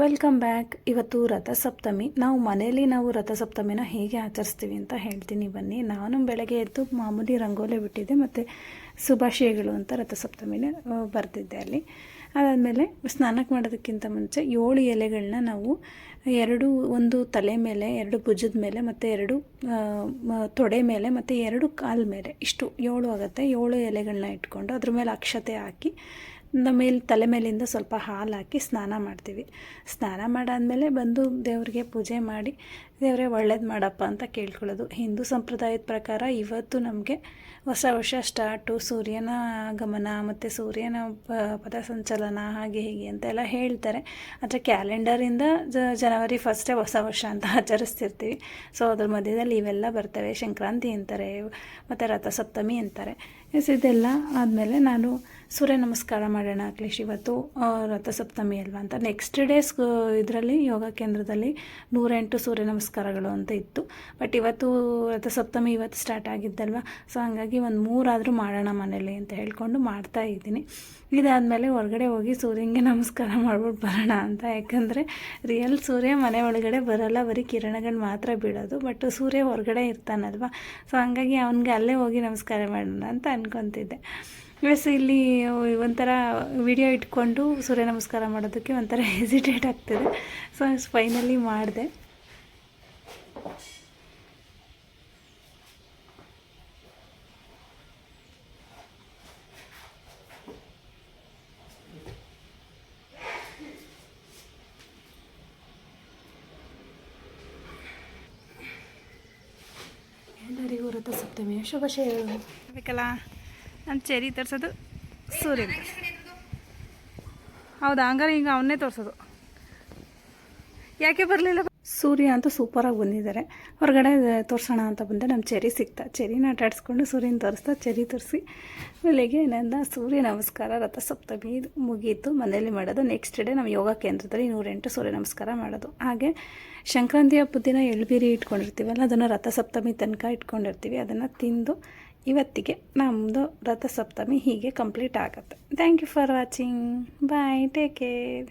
Welcome back ಇವತ್ತು ರಥಸಪ್ತಮಿ. ನಾವು ಮನೆಯಲ್ಲಿ ನಾವು ರಥಸಪ್ತಮಿನ ಹೇಗೆ ಆಚರಿಸ್ತೀವಿ ಅಂತ ಹೇಳ್ತೀನಿ. ಬನ್ನಿ. ನಾನು ಬೆಳಗ್ಗೆ ಎದ್ದು ಮಾಮೂಲಿ ರಂಗೋಲಿ ಬಿಟ್ಟಿದ್ದೆ ಮತ್ತು ಶುಭಾಶಯಗಳು ಅಂತ ರಥಸಪ್ತಮಿನ ಬರ್ತಿದ್ದೆ ಅಲ್ಲಿ. ಅದಾದಮೇಲೆ ಸ್ನಾನಕ್ಕೆ ಮಾಡೋದಕ್ಕಿಂತ ಮುಂಚೆ ಏಳು ಎಲೆಗಳನ್ನ ನಾವು ಎರಡು, ಒಂದು ತಲೆ ಮೇಲೆ, ಎರಡು ಭುಜದ ಮೇಲೆ ಮತ್ತು ಎರಡು ತೊಡೆ ಮೇಲೆ ಮತ್ತು ಎರಡು ಕಾಲು ಮೇಲೆ, ಇಷ್ಟು ಏಳು ಆಗುತ್ತೆ. ಏಳು ಎಲೆಗಳನ್ನ ಇಟ್ಕೊಂಡು ಅದ್ರ ಮೇಲೆ ಅಕ್ಷತೆ ಹಾಕಿ ಮೇಲೆ, ತಲೆ ಮೇಲಿಂದ ಸ್ವಲ್ಪ ಹಾಲು ಹಾಕಿ ಸ್ನಾನ ಮಾಡ್ತೀವಿ. ಸ್ನಾನ ಮಾಡಾದಮೇಲೆ ಬಂದು ದೇವರಿಗೆ ಪೂಜೆ ಮಾಡಿ, ದೇವರೇ ಒಳ್ಳೇದು ಮಾಡಪ್ಪ ಅಂತ ಕೇಳ್ಕೊಳ್ಳೋದು. ಹಿಂದೂ ಸಂಪ್ರದಾಯದ ಪ್ರಕಾರ ಇವತ್ತು ನಮಗೆ ಹೊಸ ವರ್ಷ ಸ್ಟಾರ್ಟು, ಸೂರ್ಯನ ಗಮನ ಮತ್ತು ಸೂರ್ಯನ ಪಥಸಂಚಲನ ಹಾಗೆ ಹೀಗೆ ಅಂತ ಎಲ್ಲ ಹೇಳ್ತಾರೆ. ಆದರೆ ಕ್ಯಾಲೆಂಡರಿಂದ ಜನವರಿ ಫಸ್ಟೇ ಹೊಸ ವರ್ಷ ಅಂತ ಆಚರಿಸ್ತಿರ್ತೀವಿ. ಸೊ ಅದ್ರ ಮಧ್ಯದಲ್ಲಿ ಇವೆಲ್ಲ ಬರ್ತವೆ. ಸಂಕ್ರಾಂತಿ ಅಂತಾರೆ, ಮತ್ತು ರಥಸಪ್ತಮಿ ಅಂತಾರೆ. ಇದೆಲ್ಲ ಆದಮೇಲೆ ನಾನು ಸೂರ್ಯ ನಮಸ್ಕಾರ ಮಾಡೋಣ ಅಟ್ಲೀಸ್ಟ್ ಇವತ್ತು ರಥಸಪ್ತಮಿ ಅಲ್ವಾ ಅಂತ. ನೆಕ್ಸ್ಟ್ ಡೇಸ್ ಇದರಲ್ಲಿ, ಯೋಗ ಕೇಂದ್ರದಲ್ಲಿ ನೂರೆಂಟು ಸೂರ್ಯ ನಮಸ್ಕಾರಗಳು ಅಂತ ಇತ್ತು. ಬಟ್ ಇವತ್ತು, ರಥಸಪ್ತಮಿ ಇವತ್ತು ಸ್ಟಾರ್ಟ್ ಆಗಿದ್ದಲ್ವ ಸೊ ಹಂಗಾಗಿ ಒಂದು ಮೂರಾದರೂ ಮಾಡೋಣ ಮನೇಲಿ ಅಂತ ಹೇಳ್ಕೊಂಡು ಮಾಡ್ತಾ ಇದ್ದೀನಿ. ಇದಾದಮೇಲೆ ಹೊರಗಡೆ ಹೋಗಿ ಸೂರ್ಯನಿಗೆ ನಮಸ್ಕಾರ ಮಾಡ್ಬಿಟ್ಟು ಬರೋಣ ಅಂತ. ಯಾಕಂದರೆ ರಿಯಲ್ ಸೂರ್ಯ ಮನೆ ಒಳಗಡೆ ಬರೋಲ್ಲ, ಬರೀ ಕಿರಣಗಳು ಮಾತ್ರ ಬೀಳೋದು. ಬಟ್ ಸೂರ್ಯ ಹೊರಗಡೆ ಇರ್ತಾನಲ್ವ? ಸೊ ಹಂಗಾಗಿ ಅವನಿಗೆ ಅಲ್ಲೇ ಹೋಗಿ ನಮಸ್ಕಾರ ಮಾಡೋಣ ಅಂತ ಅನ್ಕೊತಿದ್ದೆ. ಎಸ್ ಇಲ್ಲಿ ಒಂಥರ ವಿಡಿಯೋ ಇಟ್ಕೊಂಡು ಸೂರ್ಯ ನಮಸ್ಕಾರ ಮಾಡೋದಕ್ಕೆ ಒಂಥರ ಹೆಸಿಟೇಟ್ ಆಗ್ತಿದೆ. ಸೊ ಫೈನಲಿ ಮಾಡಿದೆ. ಎಲ್ಲರಿಗೂ ರಥಸಪ್ತಮಿಯ ಬೇಕಲ್ಲ ನಾನು ಚೆರಿ ತರಿಸೋದು ಸೂರ್ಯ ಹೌದಾ ಹಂಗಾರೆ ಹಿಂಗೆ ಅವನ್ನೇ ತೋರಿಸೋದು. ಯಾಕೆ ಬರಲಿಲ್ಲ ಸೂರ್ಯ ಅಂತ ಸೂಪರಾಗಿ ಬಂದಿದ್ದಾರೆ. ಹೊರಗಡೆ ತೋರಿಸೋಣ ಅಂತ ಬಂದೆ. ನಮ್ಮ ಚೆರಿ ಸಿಕ್ತಾ. ಚೆರಿನ ಆಟಾಡಿಸ್ಕೊಂಡು ಸೂರ್ಯನ ತೋರಿಸ್ತಾ ಚೆರಿ ತೋರಿಸಿ. ಬೆಳಿಗ್ಗೆ ನನ್ನ ಸೂರ್ಯ ನಮಸ್ಕಾರ ರಥಸಪ್ತಮಿ ಮುಗೀತು. ಮನೆಯಲ್ಲಿ ಮಾಡೋದು ನೆಕ್ಸ್ಟ್ ಡೇ ನಮ್ಮ ಯೋಗ ಕೇಂದ್ರದಲ್ಲಿ ನೂರೆಂಟು ಸೂರ್ಯ ನಮಸ್ಕಾರ ಮಾಡೋದು. ಹಾಗೆ ಸಂಕ್ರಾಂತಿ ಹಬ್ಬದ ದಿನ ಎಳ್ಬೀರಿ ಇಟ್ಕೊಂಡಿರ್ತೀವಲ್ಲ, ಅದನ್ನು ರಥಸಪ್ತಮಿ ತನಕ ಇಟ್ಕೊಂಡಿರ್ತೀವಿ. ಅದನ್ನು ತಿಂದು ಇವತ್ತಿಗೆ ನಮ್ಮದು ರಥಸಪ್ತಮಿ ಹೀಗೆ ಕಂಪ್ಲೀಟ್ ಆಗುತ್ತೆ. Thank you for watching bye take care